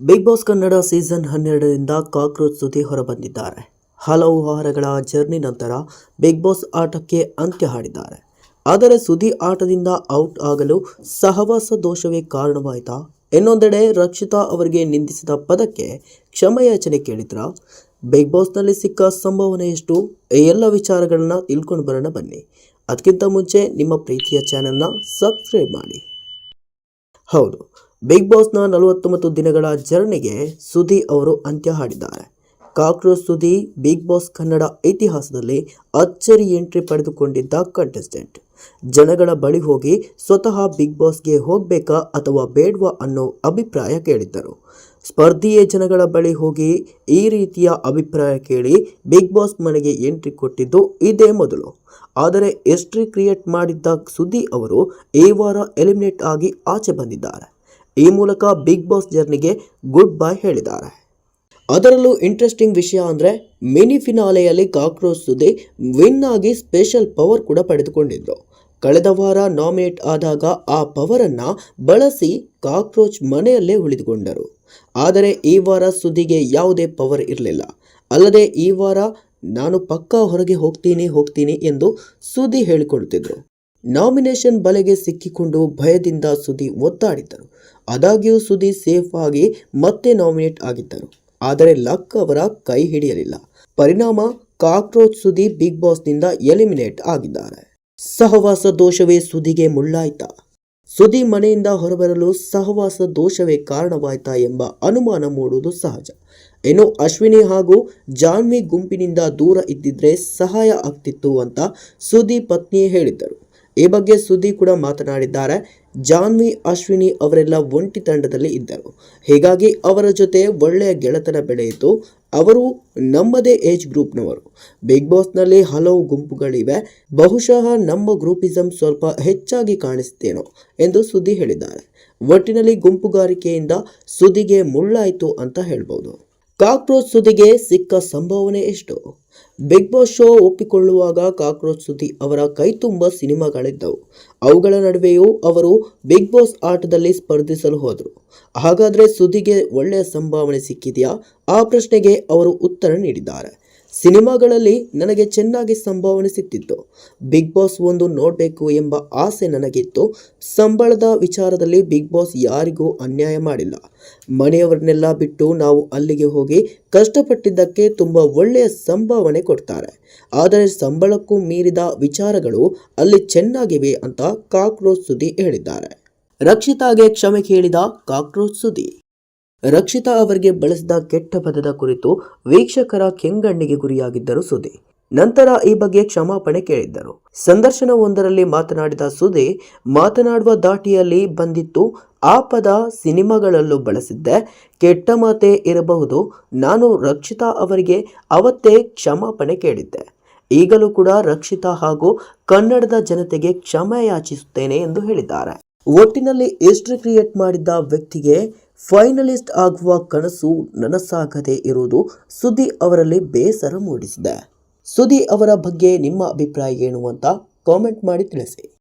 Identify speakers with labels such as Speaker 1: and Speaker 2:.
Speaker 1: Big boss Kannada season ಹನ್ನೆರಡರಿಂದ cockroach Sudhi ಹೊರಬಂದಿದ್ದಾರೆ. ಹಲವು ವಾರಗಳ ಜರ್ನಿ ನಂತರ ಬಿಗ್ ಬಾಸ್ ಆಟಕ್ಕೆ ಅಂತ್ಯ ಹಾಡಿದ್ದಾರೆ. ಆದರೆ ಸುದ್ದಿ ಆಟದಿಂದ ಔಟ್ ಆಗಲು ಸಹವಾಸ ದೋಷವೇ ಕಾರಣವಾಯಿತಾ? ಇನ್ನೊಂದೆಡೆ ರಕ್ಷಿತಾ ಅವರಿಗೆ ನಿಂದಿಸಿದ ಪದಕ್ಕೆ ಕ್ಷಮೆಯಾಚನೆ ಕೇಳಿದ್ರ? ಬಿಗ್ ಬಾಸ್ನಲ್ಲಿ ಸಿಕ್ಕ ಸಂಭಾವನೆ ಎಷ್ಟು ಈ ಎಲ್ಲ ವಿಚಾರಗಳನ್ನು ತಿಳ್ಕೊಂಡು ಬರೋಣ ಬನ್ನಿ. ಅದಕ್ಕಿಂತ ಮುಂಚೆ ನಿಮ್ಮ ಪ್ರೀತಿಯ ಚಾನೆಲ್ನ ಸಬ್ಸ್ಕ್ರೈಬ್ ಮಾಡಿ. ಹೌದು ಬಿಗ್ ಬಾಸ್ನ ನಲವತ್ತೊಂಬತ್ತು ದಿನಗಳ ಜರ್ನಿಗೆ ಸುದಿ ಅವರು ಅಂತ್ಯ ಹಾಡಿದ್ದಾರೆ. Cockroach Sudhi Bigg Boss Kannada ಇತಿಹಾಸದಲ್ಲಿ ಅಚ್ಚರಿ ಎಂಟ್ರಿ ಪಡೆದುಕೊಂಡಿದ್ದ ಕಂಟೆಸ್ಟೆಂಟ್ ಜನಗಳ ಬಳಿ ಹೋಗಿ ಸ್ವತಃ ಬಿಗ್ ಬಾಸ್ಗೆ ಹೋಗಬೇಕಾ ಅಥವಾ ಬೇಡವಾ ಅನ್ನೋ ಅಭಿಪ್ರಾಯ ಕೇಳಿದ್ದರು. ಸ್ಪರ್ಧಿಯೇ ಜನಗಳ ಬಳಿ ಹೋಗಿ ಈ ರೀತಿಯ ಅಭಿಪ್ರಾಯ ಕೇಳಿ ಬಿಗ್ ಬಾಸ್ ಮನೆಗೆ ಎಂಟ್ರಿ ಕೊಟ್ಟಿದ್ದು ಇದೇ ಮೊದಲು. ಆದರೆ ಎಸ್ಟ್ರಿ ಕ್ರಿಯೇಟ್ ಮಾಡಿದ್ದ ಸುದ್ದಿ ಅವರು ಈ ವಾರ ಎಲಿಮಿನೇಟ್ ಆಗಿ ಆಚೆ ಬಂದಿದ್ದಾರೆ. ಈ ಮೂಲಕ ಬಿಗ್ ಬಾಸ್ ಜರ್ನಿಗೆ ಗುಡ್ ಬೈ ಹೇಳಿದ್ದಾರೆ. ಅದರಲ್ಲೂ ಇಂಟ್ರೆಸ್ಟಿಂಗ್ ವಿಷಯ ಅಂದರೆ ಮಿನಿ ಫಿನಾಲೆಯಲ್ಲಿ ಕಾಕ್ರೋಚ್ ಸುದ್ದಿ ವಿನ್ ಆಗಿ ಸ್ಪೆಷಲ್ ಪವರ್ ಕೂಡ ಪಡೆದುಕೊಂಡಿದ್ರು. ಕಳೆದ ವಾರ ನಾಮಿನೇಟ್ ಆದಾಗ ಆ ಪವರನ್ನು ಬಳಸಿ ಕಾಕ್ರೋಚ್ ಮನೆಯಲ್ಲೇ ಉಳಿದುಕೊಂಡರು. ಆದರೆ ಈ ವಾರ ಸುದ್ದಿಗೆ ಯಾವುದೇ ಪವರ್ ಇರಲಿಲ್ಲ. ಅಲ್ಲದೆ ಈ ವಾರ ನಾನು ಪಕ್ಕಾ ಹೊರಗೆ ಹೋಗ್ತೀನಿ ಹೋಗ್ತೀನಿ ಎಂದು ಸುದ್ದಿ ಹೇಳಿಕೊಡುತ್ತಿದ್ದರು ನಾಮಿನೇಷನ್ ಬಲೆಗೆ ಸಿಕ್ಕಿಕೊಂಡು ಭಯದಿಂದ ಸುದ್ದಿ ಒತ್ತಾಡಿದ್ದರು. ಆದಾಗ್ಯೂ ಸುದ್ದಿ ಸೇಫ್ ಆಗಿ ಮತ್ತೆ ನಾಮಿನೇಟ್ ಆಗಿದ್ದರು. ಆದರೆ ಲಕ್ ಅವರ ಕೈ ಹಿಡಿಯಲಿಲ್ಲ. ಪರಿಣಾಮ ಕಾಕ್ರೋಚ್ ಸುದೀಪ್ ಬಿಗ್ ಬಾಸ್ನಿಂದ ಎಲಿಮಿನೇಟ್ ಆಗಿದ್ದಾರೆ. ಸಹವಾಸ ದೋಷವೇ ಸುದಿಗೆ ಮುಳ್ಳಾಯ್ತಾ. ಸುದಿ ಮನೆಯಿಂದ ಹೊರಬರಲು ಸಹವಾಸ ದೋಷವೇ ಕಾರಣವಾಯ್ತಾ ಎಂಬ ಅನುಮಾನ ಮೂಡುವುದು ಸಹಜ. ಇನ್ನು ಅಶ್ವಿನಿ ಹಾಗೂ ಜಾನ್ವಿ ಗುಂಪಿನಿಂದ ದೂರ ಇದ್ದಿದ್ರೆ ಸಹಾಯ ಆಗ್ತಿತ್ತು ಅಂತ ಸುದಿ ಪತ್ನಿ ಹೇಳಿದ್ದರು. ಈ ಬಗ್ಗೆ ಸುದಿ ಕೂಡ ಮಾತನಾಡಿದ್ದಾರೆ. ಜಾನ್ವಿ, ಅಶ್ವಿನಿ ಅವರೆಲ್ಲ ಒಂಟಿ ತಂಡದಲ್ಲಿ ಇದ್ದರು. ಹೀಗಾಗಿ ಅವರ ಜೊತೆ ಒಳ್ಳೆಯ ಗೆಳೆತನ ಬೆಳೆಯಿತು. ಅವರು ನಮ್ಮದೇ ಏಜ್ ಗ್ರೂಪ್ನವರು. ಬಿಗ್ ಬಾಸ್ನಲ್ಲಿ ಹಲವು ಗುಂಪುಗಳಿವೆ. ಬಹುಶಃ ನಮ್ಮ ಗ್ರೂಪಿಸಮ್ ಸ್ವಲ್ಪ ಹೆಚ್ಚಾಗಿ ಕಾಣಿಸ್ತೇನೋ ಎಂದು ಸುದ್ದಿ ಹೇಳಿದ್ದಾರೆ. ಒಟ್ಟಿನಲ್ಲಿ ಗುಂಪುಗಾರಿಕೆಯಿಂದ ಸುದ್ದಿಗೆ ಮುಳ್ಳಾಯಿತು ಅಂತ ಹೇಳ್ಬೋದು. ಕಾಕ್ರೋಚ್ ಸುದ್ದಿಗೆ ಸಿಕ್ಕ ಸಂಭಾವನೆ ಎಷ್ಟು? ಬಿಗ್ ಬಾಸ್ ಶೋ ಒಪ್ಪಿಕೊಳ್ಳುವಾಗ ಕಾಕ್ರೋಚ್ ಸುದ್ದಿ ಅವರ ಕೈತುಂಬ ಸಿನಿಮಾಗಳಿದ್ದವು. ಅವುಗಳ ನಡುವೆಯೂ ಅವರು ಬಿಗ್ ಬಾಸ್ ಆಟದಲ್ಲಿ ಸ್ಪರ್ಧಿಸಲು ಹೋದರು. ಹಾಗಾದರೆ ಸುದ್ದಿಗೆ ಒಳ್ಳೆಯ ಸಂಭಾವನೆ ಸಿಕ್ಕಿದೆಯಾ? ಆ ಪ್ರಶ್ನೆಗೆ ಅವರು ಉತ್ತರ ನೀಡಿದ್ದಾರೆ. ಸಿನಿಮಾಗಳಲ್ಲಿ ನನಗೆ ಚೆನ್ನಾಗಿ ಸಂಭಾವನೆ ಸಿಕ್ತಿತ್ತು ಬಿಗ್ ಬಾಸ್ ಒಂದು ನೋಡಬೇಕು ಎಂಬ ಆಸೆ ನನಗಿತ್ತು. ಸಂಬಳದ ವಿಚಾರದಲ್ಲಿ ಬಿಗ್ ಬಾಸ್ ಯಾರಿಗೂ ಅನ್ಯಾಯ ಮಾಡಿಲ್ಲ. ಮನೆಯವರನ್ನೆಲ್ಲ ಬಿಟ್ಟು ನಾವು ಅಲ್ಲಿಗೆ ಹೋಗಿ ಕಷ್ಟಪಟ್ಟಿದ್ದಕ್ಕೆ ತುಂಬ ಒಳ್ಳೆಯ ಸಂಭಾವನೆ ಕೊಡ್ತಾರೆ. ಆದರೆ ಸಂಬಳಕ್ಕೂ ಮೀರಿದ ವಿಚಾರಗಳು ಅಲ್ಲಿ ಚೆನ್ನಾಗಿವೆ ಅಂತ ಕಾಕ್ರೋಚ್ ಸುದ್ದಿ ಹೇಳಿದ್ದಾರೆ. ರಕ್ಷಿತಾಗೆ ಕ್ಷಮೆ ಕೇಳಿದ ಕಾಕ್ರೋಚ್ ಸುದ್ದಿ ರಕ್ಷಿತಾ ಅವರಿಗೆ ಬಳಸಿದ ಕೆಟ್ಟ ಪದದ ಕುರಿತು ವೀಕ್ಷಕರ ಕೆಂಗಣ್ಣಿಗೆ ಗುರಿಯಾಗಿದ್ದರು ಸುದಿ ನಂತರ ಈ ಬಗ್ಗೆ ಕ್ಷಮಾಪಣೆ ಕೇಳಿದ್ದರು. ಸಂದರ್ಶನವೊಂದರಲ್ಲಿ ಮಾತನಾಡಿದ ಸುದಿ ಮಾತನಾಡುವ ದಾಟಿಯಲ್ಲಿ ಬಂದಿತ್ತು, ಆ ಪದ ಸಿನಿಮಾಗಳಲ್ಲೂ ಬಳಸಿದ್ದೆ, ಕೆಟ್ಟ ಮಾತೆ ಇರಬಹುದು, ನಾನು ರಕ್ಷಿತಾ ಅವರಿಗೆ ಅವತ್ತೇ ಕ್ಷಮಾಪಣೆ ಕೇಳಿದ್ದೆ. ಈಗಲೂ ಕೂಡ ರಕ್ಷಿತಾ ಹಾಗೂ ಕನ್ನಡದ ಜನತೆಗೆ ಕ್ಷಮೆ ಯಾಚಿಸುತ್ತೇನೆ ಎಂದು ಹೇಳಿದ್ದಾರೆ. ಒಟ್ಟಿನಲ್ಲಿ ಹಿಸ್ಟ್ರಿ ಕ್ರಿಯೇಟ್ ಮಾಡಿದ್ದ ವ್ಯಕ್ತಿಗೆ ಫೈನಲಿಸ್ಟ್ ಆಗುವ ಕನಸು ನನಸಾಗದೆ ಇರುವುದು ಸುದಿ ಅವರಲ್ಲಿ ಬೇಸರ ಮೂಡಿಸಿದೆ. ಸುದಿ ಅವರ ಬಗ್ಗೆ ನಿಮ್ಮ ಅಭಿಪ್ರಾಯ ಏನು ಅಂತ ಕಾಮೆಂಟ್ ಮಾಡಿ ತಿಳಿಸಿ.